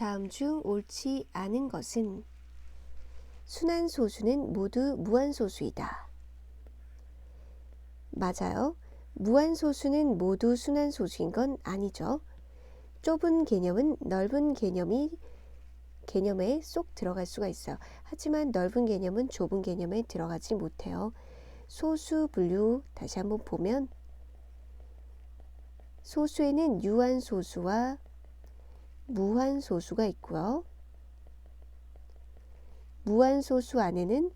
다음 중 옳지 않은 것은 순한 소수는 모두 무한 소수이다. 맞아요. 무한 소수는 모두 순한 소수인 건 아니죠. 좁은 개념은 넓은 개념이 개념에 쏙 들어갈 수가 있어요. 하지만 넓은 개념은 좁은 개념에 들어가지 못해요. 소수 분류 다시 한번 보면 소수에는 유한 소수와 무한 소수가 있고요. 무한 소수 안에는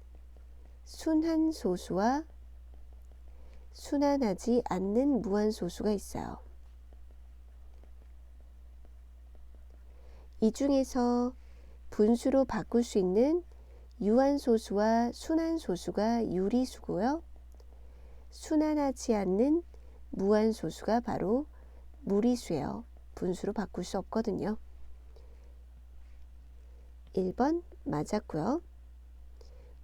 순한 소수와 순환하지 않는 무한 소수가 있어요. 이 중에서 분수로 바꿀 수 있는 유한 소수와 순한 소수가 유리수고요. 순환하지 않는 무한 소수가 바로 무리수예요. 분수로 바꿀 수 없거든요. 1번 맞았고요.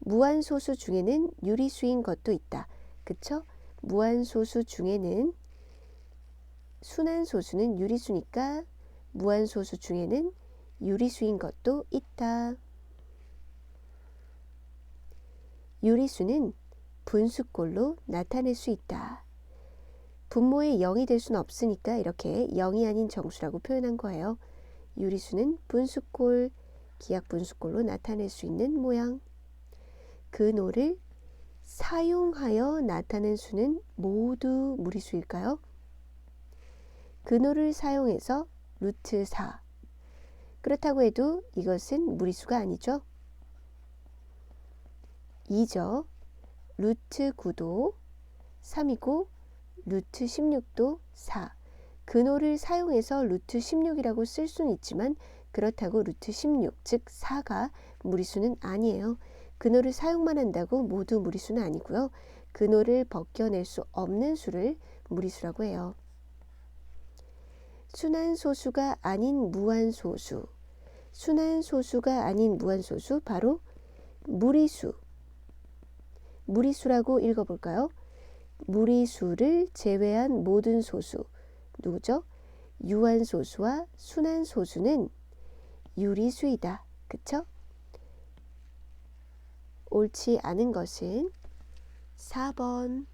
무한소수 중에는 유리수인 것도 있다. 그쵸? 무한소수 중에는 순환소수는 유리수니까 무한소수 중에는 유리수인 것도 있다. 유리수는 분수꼴로 나타낼 수 있다. 분모의 0이 될 수는 없으니까 이렇게 0이 아닌 정수라고 표현한 거예요. 유리수는 분수꼴, 기하분수꼴로 나타낼 수 있는 모양. 근호를 사용하여 나타낸 수는 모두 무리수일까요? 근호를 사용해서 루트 4. 그렇다고 해도 이것은 무리수가 아니죠. 2죠. 루트 9도 3이고 루트 16도 4. 근호를 사용해서 루트 16이라고 쓸 수는 있지만 그렇다고 루트 16, 즉 4가 무리수는 아니에요. 근호를 사용만 한다고 모두 무리수는 아니고요. 근호를 벗겨낼 수 없는 수를 무리수라고 해요. 순환소수가 아닌 무한소수. 순환소수가 아닌 무한소수 바로 무리수. 무리수라고 읽어볼까요? 무리수를 제외한 모든 소수. 누구죠? 유한소수와 순환소수는 유리수이다. 그쵸? 옳지 않은 것은 4번.